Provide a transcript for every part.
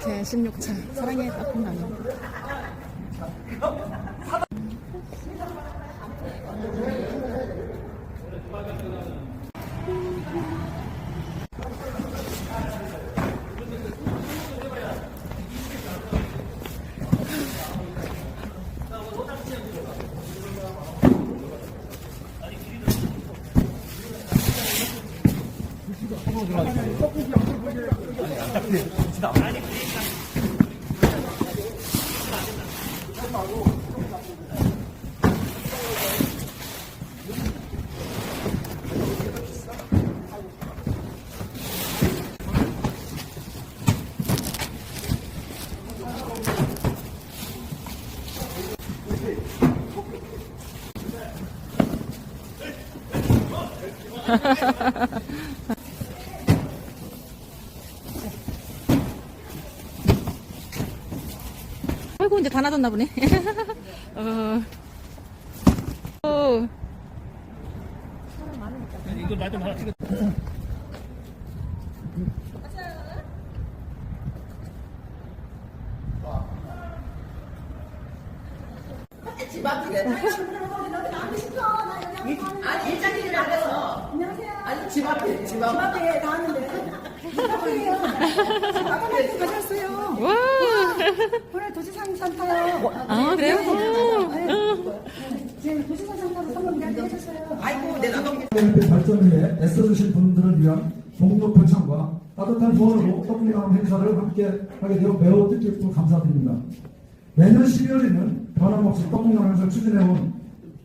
제 16차 사랑의 아이고 이제 다 놔뒀나 보네. 어. 어. 이거 나좀 하나 찍어. 아니 일장일이 안 돼서 안녕하세요. 아니 집 앞에 집 앞에 나왔는데. 가셨어요. 와. 오늘 도시상 산타요. 아 그래요? 지금 도시상 산타로 선물 미안해 해줬어요. 아이고 내 나도 의 발전을 위해 애써주신 분들을 위한 동력 포창과 따뜻한 후원으로 떡국나무 행사를 함께 하게 되어 매우 뜻깊고 감사드립니다. 매년 12월에는 변함없이 떡국나무 행사를 추진해온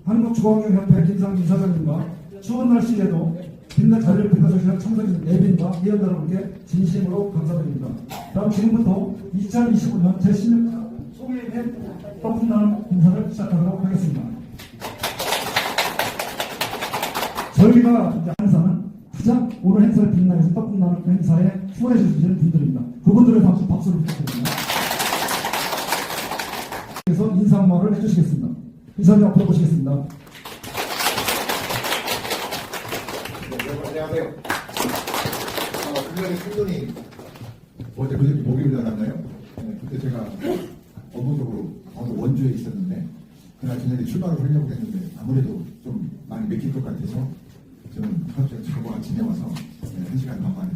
한국주광경협회 김상진 사장님과 추운 날씨에도 빛난 자리를 빛내주시는 참석진 예빈과 위원 여러분께 진심으로 감사드립니다. 다음 지금부터 2025년 제16차 소개된 떡국나무 행사를 시작하도록 하겠습니다. 저희가 이제 행사는 가장 오늘 행사를 빛나서 떡국나는 행사에 후원해 주시는 분들입니다. 그분들의 박수, 박수를 부탁드립니다. 그래서 인사말을 해주시겠습니다. 이사님 앞으로 모시겠습니다. 네, 여러분 안녕하세요. 어, 분명히 큰돈이 어제 그저께 목요일 날 났나요? 네, 그때 제가 업무적으로 어느 원주에 있었는데 그날 저녁에 출발을 하려고 했는데 아무래도 좀 많이 맥힐 것 같아서 저는 갑자기 자고 아침에 와서 네, 한 시간 반 만에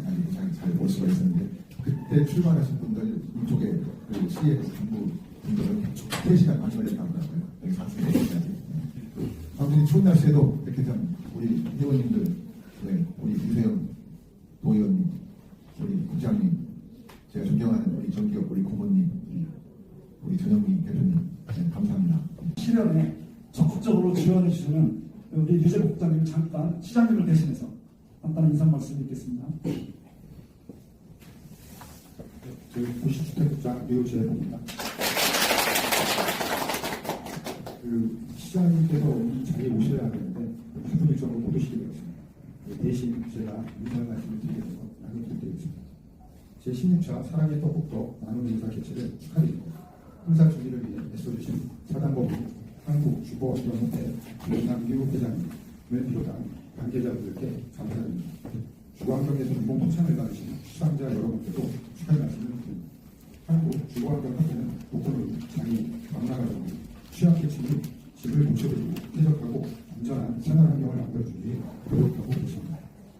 잘올 수가 있었는데 그때 출발하신 분들 이쪽에 그 시의 정부 분들은 3시간 반 걸렸다고 하더라고요. 여기 사춘에 여기까지. 아무튼 이 추운 날씨에도 이렇게 좀 우리 회원님들, 네, 우리 유세영 도의원님, 우리 국장님, 제가 존경하는 우리 정기업 우리 고모님, 우리 전영민 대표님, 네, 감사합니다. 실현에 적극적으로 지원해 주시는 우리 유재 국장님 잠깐 시장님을 대신해서 간단한 인사 말씀 드리겠습니다. 저희 도시주택국장 류재입니다. 그 시장님께서 이 자리에 오셔야 하는데 하루 일정으로 못 오시게 되었습니다. 그 대신 제가 인사 말씀을 드리면서 나눠드리겠습니다. 제 16차 사랑의 떡국도 나눔 인사 개최를 축하드립니다. 행사 준비를 위해 애써주신 사단법인 한국주거연합회 김남규 회장님을 비롯한 관계자분들께 감사드립니다. 주광경에서 이번 포창을 받으신 수상자 여러분께도 축하의 말씀을 드립니다. 한국주거환경협회는 독거노인, 장애, 망나가족, 취약계층이 집을 고쳐드리고 쾌적하고 안전한 생활 환경을 만들어주기 위해 노력하고 계십니다.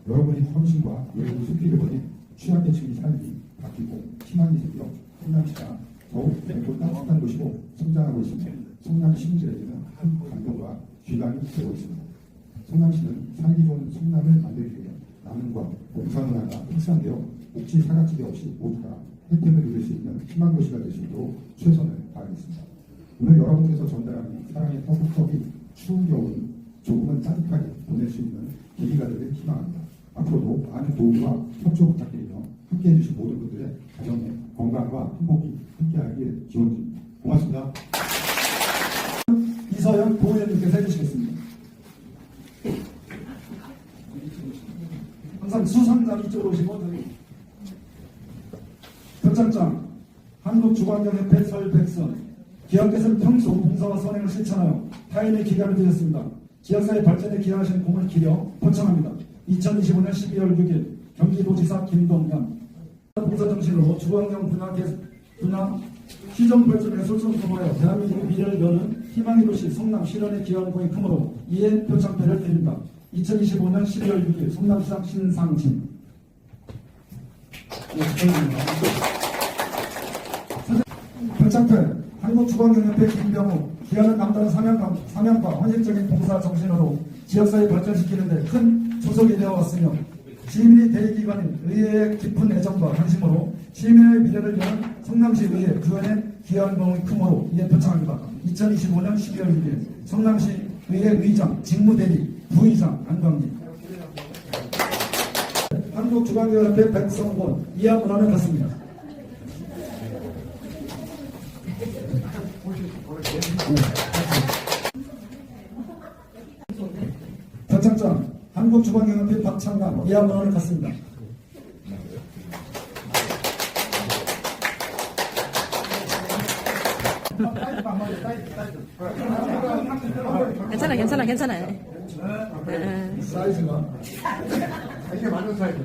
여러분의 헌신과 외부 숲길을 버린 취약계층의 삶이 바뀌고 희망이 생겨 성남시가 더욱 맑고 따뜻한 곳이고 성장하고 있습니다. 성남 시민들에게는 한 감동과 귀감이 되고 있습니다. 성남시는 살기 좋은 성남을 만들기 위해 나눔과 봉사문화가 확산되어 복지 사각지대 없이 모두가 혜택을 누릴 수 있는 희망 도시가 될 수 있도록 최선을 다하겠습니다. 오늘 여러분께서 전달하는 사랑의 떡국떡이 추운 겨울은 조금은 따뜻하게 보낼 수 있는 계기가 되길 희망합니다. 앞으로도 많은 도움과 협조 부탁드리며 함께해 주신 모든 분들의 가정의 건강과 행복이 함께하길 기원드립니다. 고맙습니다. 이서영 도의원님께서 해주시겠습니다. 항상 수상자 이쪽으로 오시고 저기 결장장 한국주광경협회 설백선 기업께서는 평소 봉사와 선행을 실천하여 타인의 기감을 드렸습니다. 지역사회 발전에 기여하시는 공을 기려 포청합니다. 2025년 12월 6일 경기도지사 김동연 봉사정신으로 주광영 분야, 개, 분야 시정 발전에 솔선수범하여 대한민국 미래를 여는 희망의 도시 성남 기여하는 공이 크므로 이에 표창패를 드립니다. 2025년 12월 6일 성남시장 신상진 네. 표창패 한국주광경협회 김병우 기하는 남다른 사명감, 사명과 헌신적인 봉사 정신으로 지역사회 발전시키는 데 큰 조석이 되어 왔으며 시민이 대기관인 의회의 깊은 애정과 관심으로 시민의 미래를 여는 성남시 의회 구현에 기여한 공이 크므로 이에 표창합니다. 2025년 12월 6일 성남시 의회 의장, 직무대리, 부의장 안광기 한국주광경협회 백성권 이하 문화는 같습니다. 표창장 한국주방경협회 박창남 이하 문화는 같습니다. 괜찮아, 괜찮아, 괜찮아. 예. 사이즈가 이게 맞는 사이즈.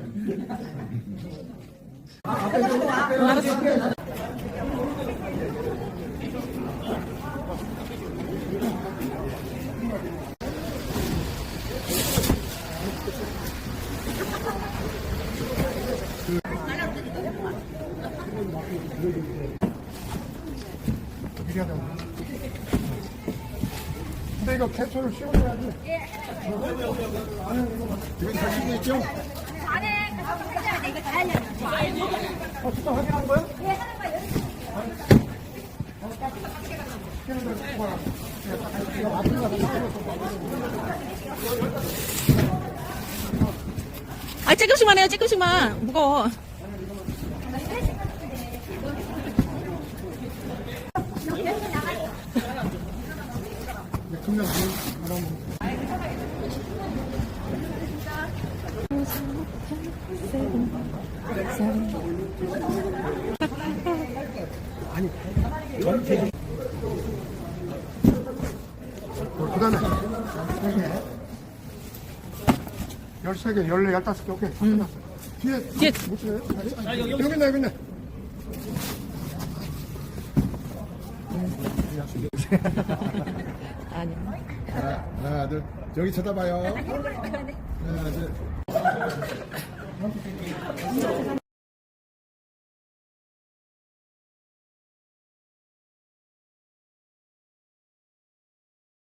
근데 이거 캡처를 씌워줘야지. 이건 자신이 있죠? 안에 가서 해줘야 돼. 이거 다 하려면. 어, 진짜 확인한 거야? 예, 하는 거예요. 아, 조금씩만 해요, 조금씩만. 무거워. 금년 그럼 그 다음에 13개, 14개, 15개, 오케이. 다 끝났어. 뒤에, 뒤에. 못? 아니, 아니, 여기 있네, 여기 있네. 아니. 하나, 하나, 둘. 저기 쳐다봐요. 하나, 둘.